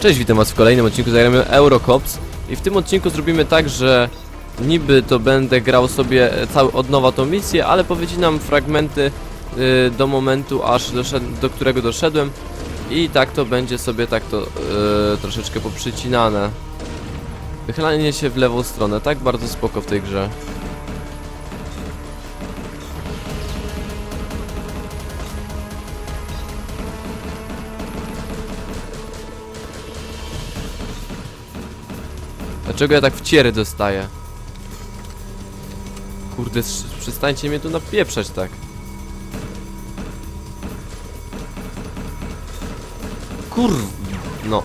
Cześć, witam was w kolejnym odcinku zagramy Eurocops i w tym odcinku zrobimy tak, że niby to będę grał sobie cały od nowa tą misję, ale powycinam fragmenty y, do momentu, aż do którego doszedłem i tak to będzie sobie tak to y, troszeczkę poprzycinane. Wychylanie się w lewą stronę, tak bardzo spoko w tej grze. Dlaczego ja tak wciery dostaję? Kurde, przestańcie mnie tu napieprzać tak. Kur... No.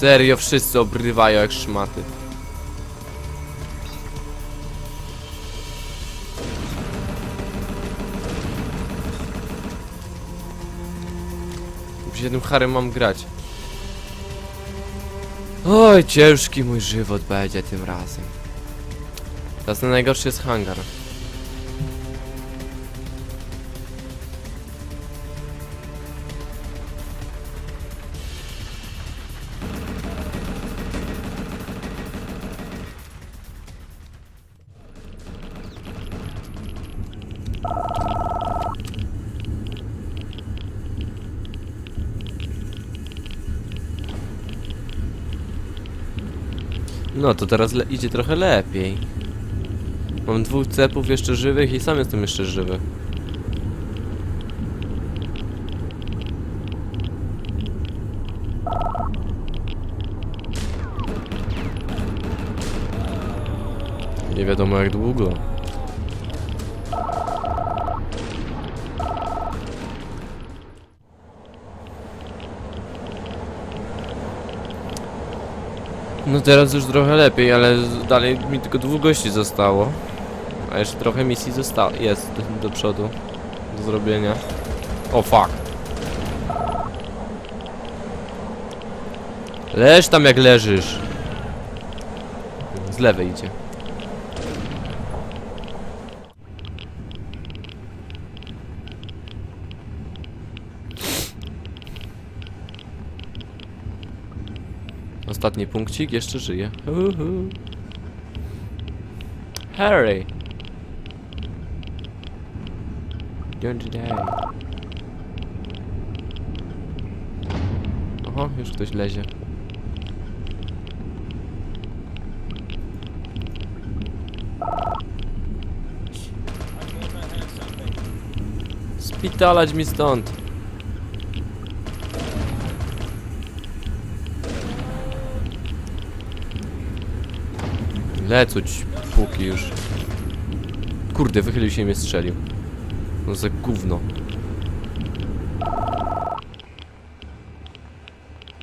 Serio, wszyscy obrywają jak szmaty. W jednym harem mam grać. Oj, ciężki mój żywot będzie tym razem. Teraz najgorszy jest hangar. No to teraz idzie trochę lepiej. Mam dwóch cepów jeszcze żywych i sam jestem jeszcze żywy. Nie wiadomo jak długo. No teraz już trochę lepiej, ale dalej mi tylko dwóch gości zostało. A jeszcze trochę misji zostało. Jest do, do przodu. Do zrobienia. O fuck. Leż tam jak leżysz. Z lewej idzie. Ostatni punkcik, jeszcze żyje. Uhu. Harry! Don't die. Oho, już ktoś lezie. Spitalać mi stąd. Lecuć póki już. Kurde, wychylił się i mnie strzelił. No za gówno.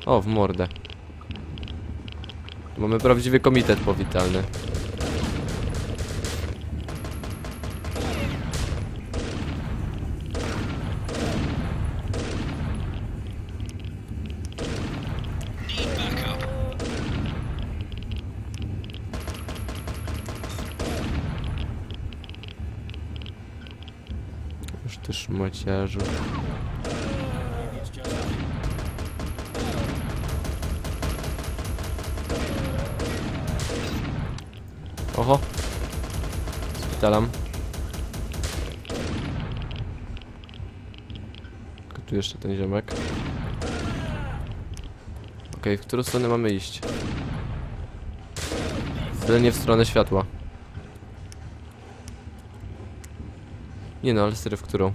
O, w mordę. Mamy prawdziwy komitet powitalny. Już też maciarzu. Oho. Spitalam. Tu jeszcze ten ziomek. Okej, w którą stronę mamy iść? Byle nie w stronę światła. Nie no, ale serio w którą?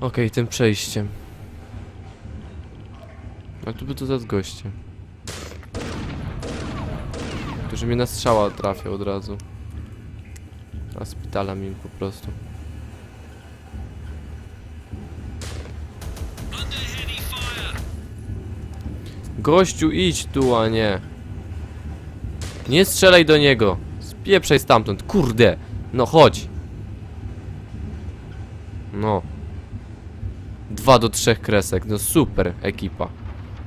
Okej, tym przejściem. A tu by to za goście. Którzy mnie na strzała trafia od razu. A spitalam im po prostu. Gościu, idź tu, a nie. Nie strzelaj do niego. Spieprzaj stamtąd, kurde. No chodź. No. Dwa do trzech kresek, no super ekipa.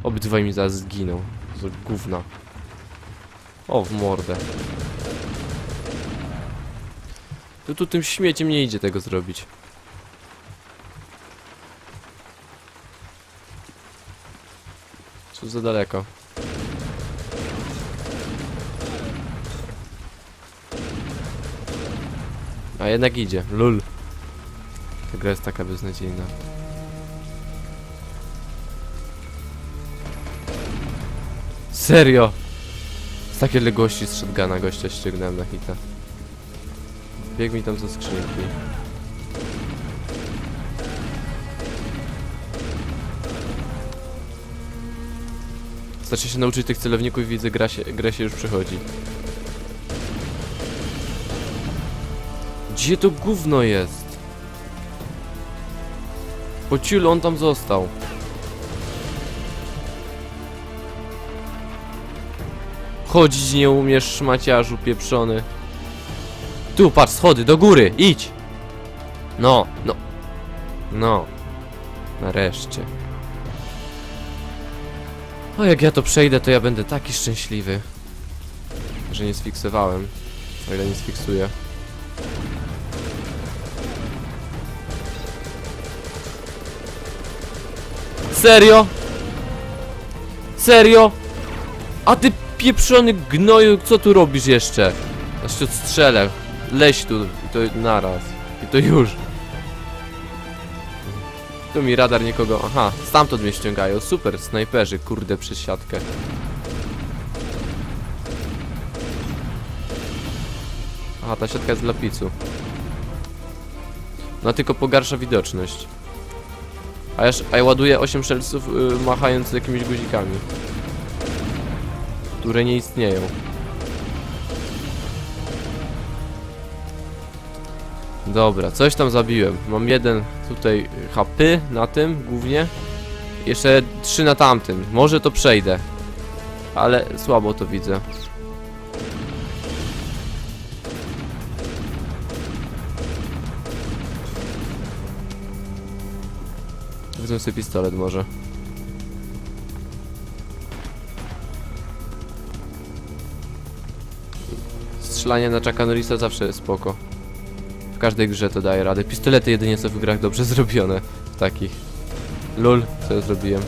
Obydwaj mi zaraz zginą. Z gówna. O, w mordę. To tu tym śmieciem nie idzie tego zrobić. Co za daleko. A jednak idzie, lul. Ta gra jest taka beznadziejna. Serio! Z takiej odległości z shotguna gościa ściągnąłem na hita. Bieg mi tam ze skrzynki. Znaczy się nauczyć tych celowników i widzę, gra się, gra się już przechodzi. Gdzie to gówno jest? Po ciulu on tam został. Chodzić nie umiesz, szmaciarzu pieprzony. Tu, patrz, schody, do góry, idź! No, no. No. Nareszcie. O, jak ja to przejdę, to ja będę taki szczęśliwy. Że nie sfiksowałem. O ile nie sfiksuję. Serio? Serio? A ty pieprzony gnoju, co tu robisz jeszcze? Aż cię odstrzelę. Leś tu i to naraz. I to już. Tu mi radar nikogo... Aha, stamtąd mnie ściągają. Super, snajperzy, kurde, przez siatkę. Aha, ta siatka jest dla picu. No tylko pogarsza widoczność. A ja, a ja ładuję 8 szelców y, machając jakimiś guzikami. Które nie istnieją. Dobra, coś tam zabiłem. Mam jeden tutaj HP na tym głównie. Jeszcze trzy na tamtym. Może to przejdę. Ale słabo to widzę. Wezmę sobie pistolet może. Strzelanie na Chucka Norrisa zawsze jest spoko. W każdej grze to daje radę. Pistolety jedynie są w grach dobrze zrobione. W takich. Lul, co ja zrobiłem?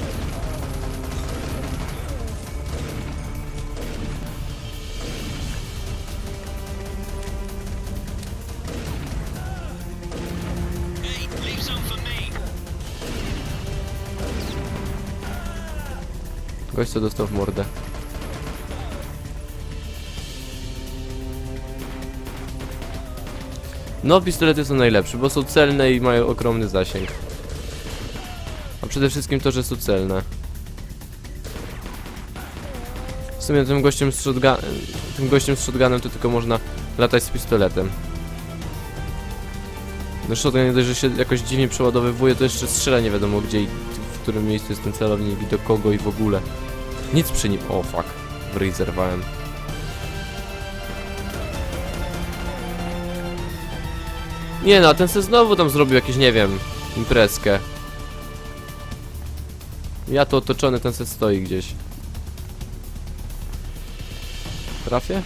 Gość co dostał w mordę. No, pistolety są najlepsze, bo są celne i mają ogromny zasięg. A przede wszystkim to, że są celne. W sumie tym gościem z tym gościem z shotgunem to tylko można latać z pistoletem. No shotgun nie dość, że się jakoś dziwnie przeładowywuje, to jeszcze strzela nie wiadomo gdzie i w którym miejscu jest ten celownik i do kogo i w ogóle. Nic przy nim... O, fuck. W. Nie no, ten se znowu tam zrobił jakieś, nie wiem, imprezkę. Ja to otoczony, ten se stoi gdzieś. Trafię?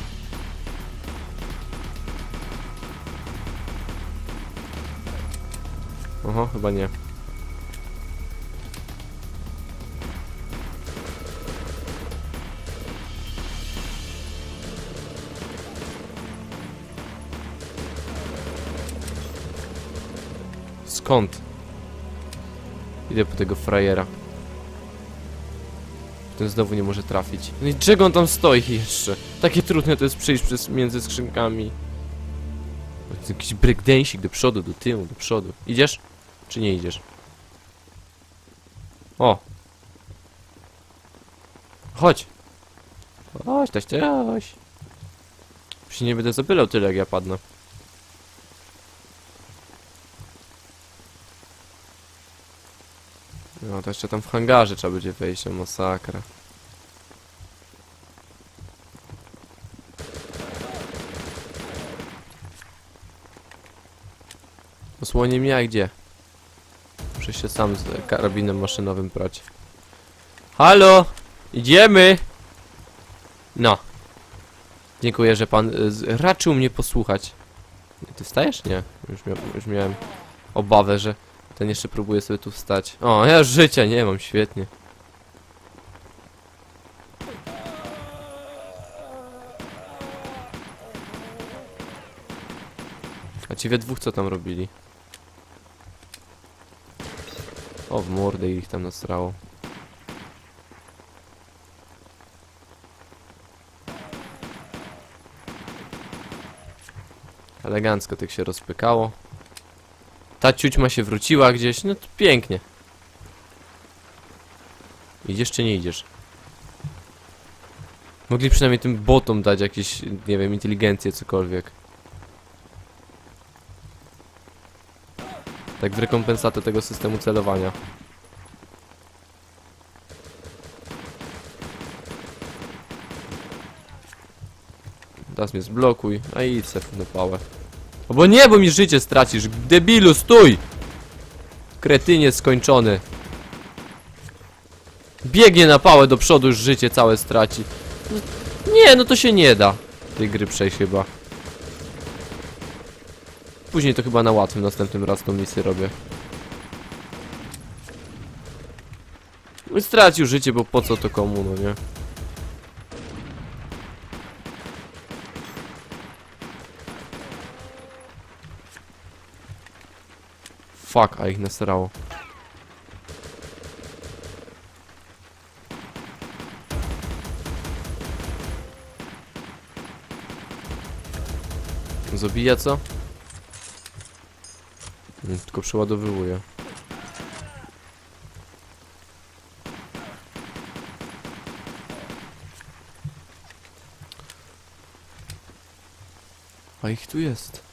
Oho, chyba nie. Skąd? Idę po tego frajera. Ten znowu nie może trafić. No i czego on tam stoi jeszcze? Takie trudne to jest przejść przez między skrzynkami. To jest jakiś breakdance'ik do przodu, do tyłu, do przodu. Idziesz? Czy nie idziesz? O! Chodź! Chodź, taś, taś. Już nie będę zapylał tyle, jak ja padnę. No to jeszcze tam w hangarze trzeba będzie wejść, o masakra. Osłoni mnie, a gdzie? Muszę się sam z karabinem maszynowym prać. Halo! Idziemy! No. Dziękuję, że pan y, raczył mnie posłuchać. Ty wstajesz? Nie. Już, mia już miałem obawę, że ten jeszcze próbuje sobie tu wstać. O, ja życia nie mam, świetnie. A ci we dwóch co tam robili? O, w mordę ich tam nasrało. Elegancko tak się rozpykało. Ta ciućma się wróciła gdzieś, no to pięknie. Idziesz czy nie idziesz? Mogli przynajmniej tym botom dać jakieś, nie wiem, inteligencję, cokolwiek. Tak w rekompensatę tego systemu celowania. Teraz mnie zblokuj, a i cef na pałę. Bo nie, bo mi życie stracisz, debilu, stój! Kretynie skończony. Biegnie na pałę do przodu, już życie całe straci. No, nie, no to się nie da. Tej gry przejść chyba. Później to chyba na łatwym następnym raz tą misję robię. No Stracił życie, bo po co to komu, no nie? Fuck, a ich nasrało. Zabija co? Mm, Tylko przeładowywuje. A ich tu jest.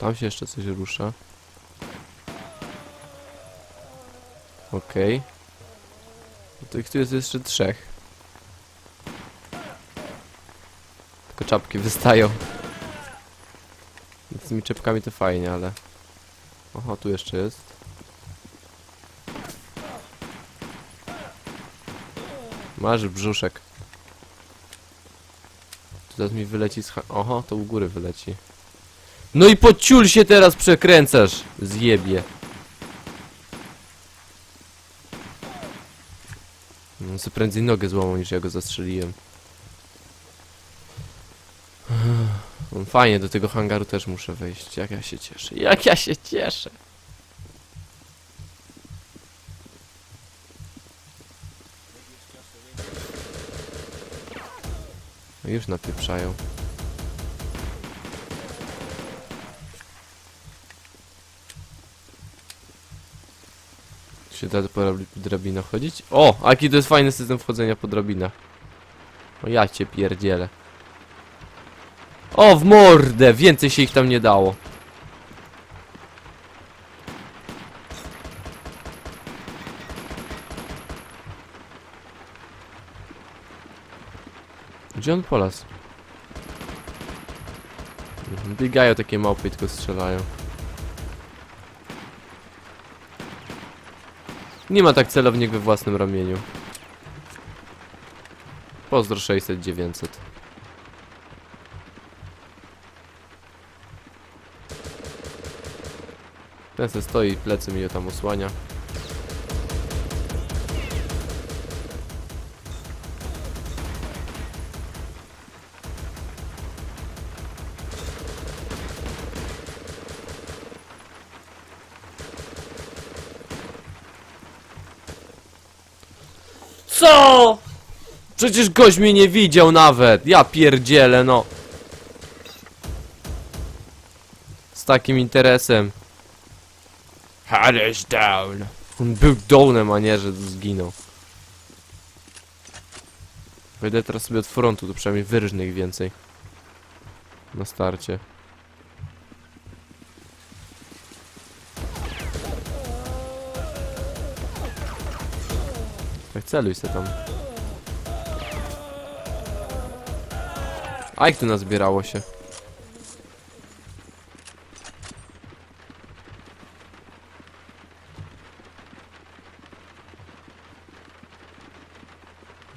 Tam się jeszcze coś rusza. Okej. No To ich tu jest jeszcze trzech. Tylko czapki wystają. Z tymi czepkami to fajnie, ale... Oho, tu jeszcze jest. Masz brzuszek. Tu Teraz mi wyleci z. Oho, to u góry wyleci. No i po się teraz przekręcasz, zjebie. No sobie prędzej nogę złamał niż ja go zastrzeliłem. Fajnie, do tego hangaru też muszę wejść. Jak ja się cieszę. Jak ja się cieszę. Już napieprzają. Się da po drab- drabinach chodzić? O! A jaki to jest fajny system wchodzenia po drabinach. O ja cię pierdzielę. O, w mordę! Więcej się ich tam nie dało. Gdzie on polas? Mhm, Biegają takie małpy tylko strzelają. Nie ma tak celownik we własnym ramieniu. Pozdro 600 900. Ten se stoi, plecy mi je tam osłania. Co? Przecież gość mnie nie widział nawet. Ja pierdzielę, no. Z takim interesem. Harris down. On był downem, a nie, że zginął. Wejdę teraz sobie od frontu, to przynajmniej wyrżnych więcej. Na starcie. Tak celuj se tam. A jak tu nazbierało się?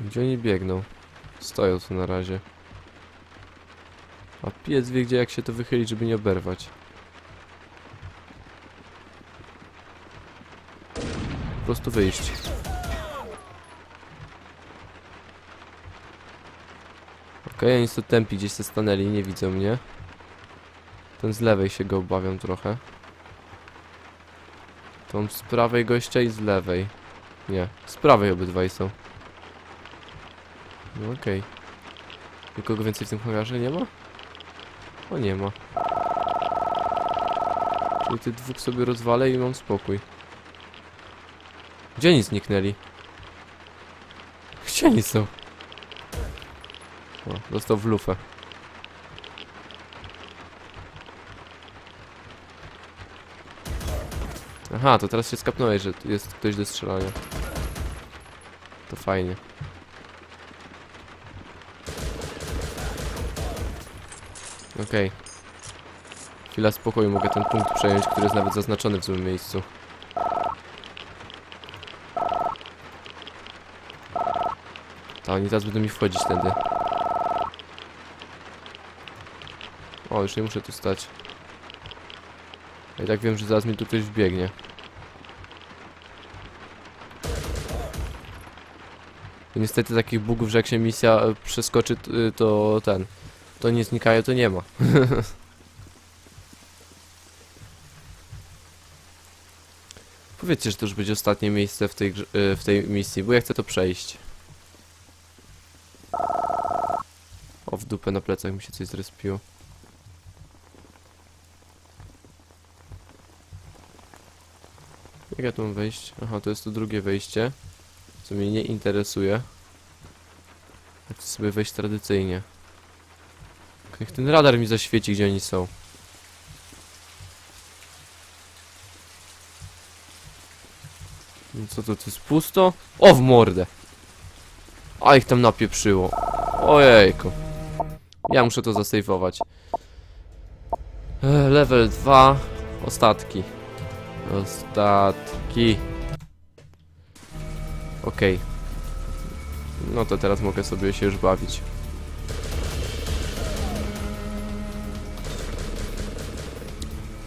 Gdzie oni biegną? Stoją tu na razie. A pies wie gdzie jak się to wychylić, żeby nie oberwać. Po prostu wyjść. Okej, oni są tępi, gdzieś się stanęli, nie widzą mnie. Ten z lewej się go obawiam trochę. On z prawej gościa i z lewej. Nie, z prawej obydwaj są. No okej. Nikogo więcej w tym hangarze nie ma? O nie ma. Czyli tych dwóch sobie rozwalę i mam spokój. Gdzie oni zniknęli? Gdzie oni są? O, dostał w lufę. Aha, to teraz się skapnąłeś, że jest ktoś do strzelania. To fajnie. Okej. Chwila spokoju, mogę ten punkt przejąć, który jest nawet zaznaczony w złym miejscu. A oni teraz będą mi wchodzić tędy. O, już nie muszę tu stać. I tak wiem, że zaraz mi tu ktoś wbiegnie. I niestety takich bugów, że jak się misja e, przeskoczy, y, to ten. To nie znikają, to nie ma. Powiedzcie, że to już będzie ostatnie miejsce w tej, y, w tej misji, bo ja chcę to przejść. O, w dupę na plecach mi się coś zrespiło. Jak ja tu mam wejść? Aha, to jest to drugie wejście, co mnie nie interesuje. Ja chcę sobie wejść tradycyjnie. Niech ten radar mi zaświeci, gdzie oni są. No co to, to jest pusto? O, w mordę! A ich tam napieprzyło. Ojejku. Ja muszę to zasejwować. E, Level 2. Ostatki. Ostatki. Okej. No to teraz mogę sobie się już bawić.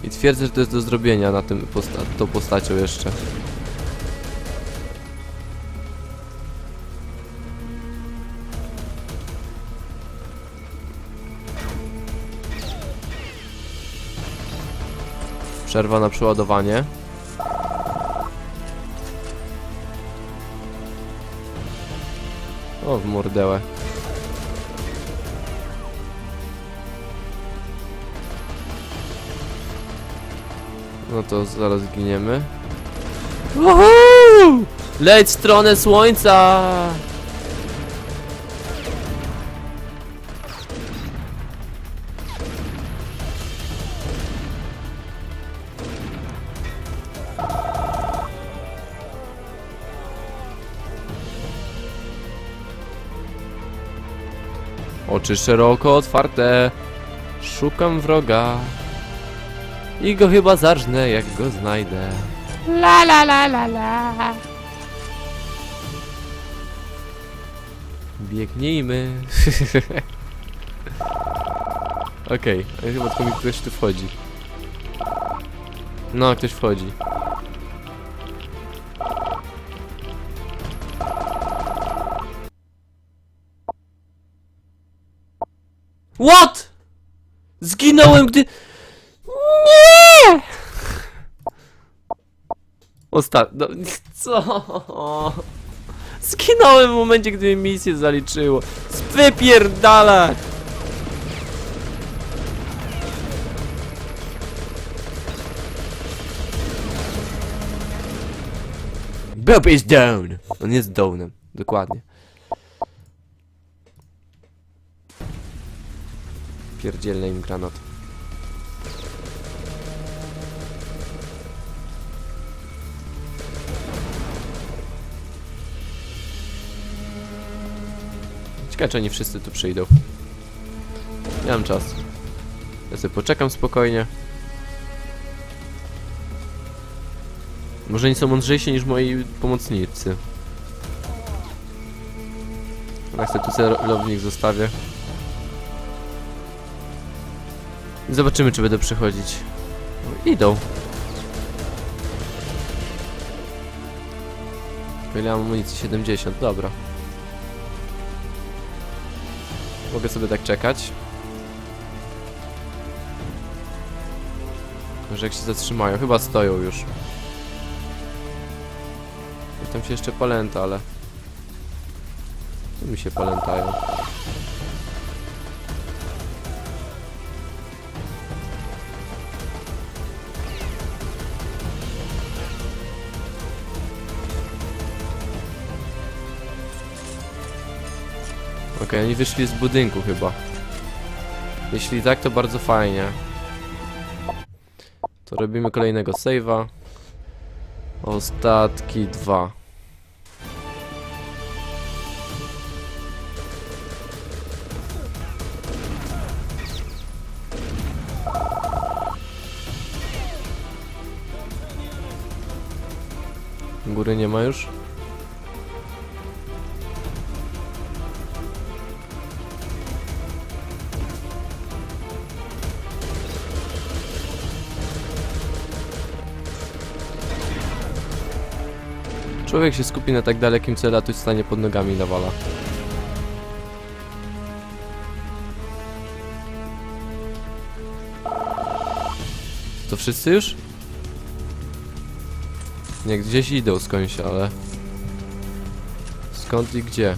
I twierdzę, że to jest do zrobienia na tym posta tą postacią jeszcze. Przerwa na przeładowanie. O, w mordełę. No to zaraz giniemy. Woohoo! Leć w stronę słońca! Oczy szeroko otwarte. Szukam wroga. I go chyba zarżnę, jak go znajdę. La la la la la. Biegnijmy. Okej, okay, chyba tylko mi ktoś tu wchodzi. No, ktoś wchodzi. What? Zginąłem, gdy... Nie! Osta... No, co? Zginąłem w momencie, gdy mi misję zaliczyło. Wypierdalać! Bob is down! On jest downem, dokładnie. Pierdzielny im granat. Ciekawe, czy oni wszyscy tu przyjdą. Nie mam czasu. Ja sobie poczekam spokojnie. Może oni są mądrzejsi niż moi pomocnicy. Ja sobie tu celownik zostawię. Zobaczymy, czy będę przechodzić. O, Idą. Ile mam amunicji? 70, dobra. Mogę sobie tak czekać. Może jak się zatrzymają, chyba stoją już. Tam się jeszcze palęta, ale... Tu mi się palętają. Okej, oni wyszli z budynku chyba. Jeśli tak, to bardzo fajnie. To robimy kolejnego save'a. Ostatki dwa. Góry nie ma już? Człowiek się skupi na tak dalekim celu, a tu stanie pod nogami nawala. To wszyscy już? Nie, gdzieś idą skądś, ale... Skąd i gdzie?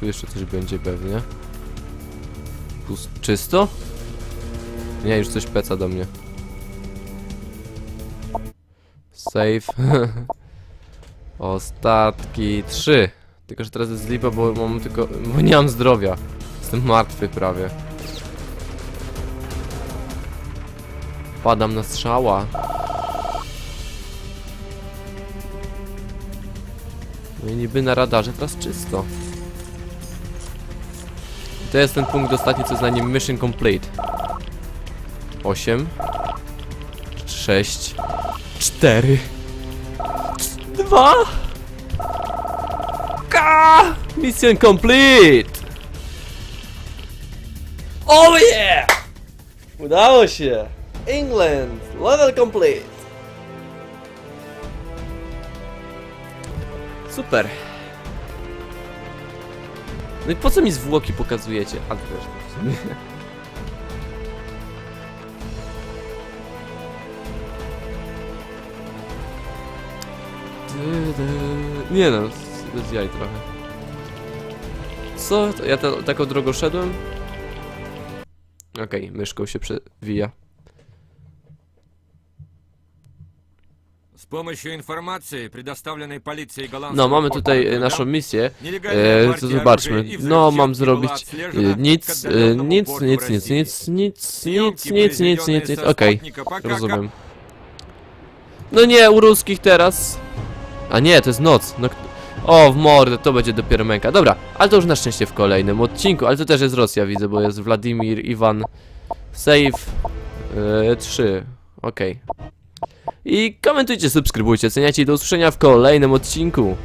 Tu jeszcze coś będzie pewnie. Pust czysto? Nie, już coś peca do mnie. Save. Ostatki 3. Tylko, że teraz jest lipa, bo mam tylko... bo nie mam zdrowia. Jestem martwy prawie. Padam na strzała. No i niby na radarze teraz czysto. I to jest ten punkt ostatni, co jest na nim mission complete. 8 6 4 2 Ka! Mission complete! Oh yeah! Udało się! England! Level complete! Super! No i po co mi zwłoki pokazujecie? A to też Nie no, bez jaj trochę. Co? Ja ta, taką drogą szedłem? Okej, okay, myszką się przewija. No, mamy tutaj naszą misję. E, zobaczmy. No, mam zrobić e, e, nic, nic, nic, nic, nic, nic, nic, nic, nic, nic, nic, nic. Okej, rozumiem. No nie, u ruskich teraz. A nie, to jest noc. No, o, w mordę, to będzie dopiero męka. Dobra, ale to już na szczęście w kolejnym odcinku, ale to też jest Rosja, widzę, bo jest Wladimir, Iwan, Save, e, 3. Okej. I komentujcie, subskrybujcie, ceniajcie i do usłyszenia w kolejnym odcinku.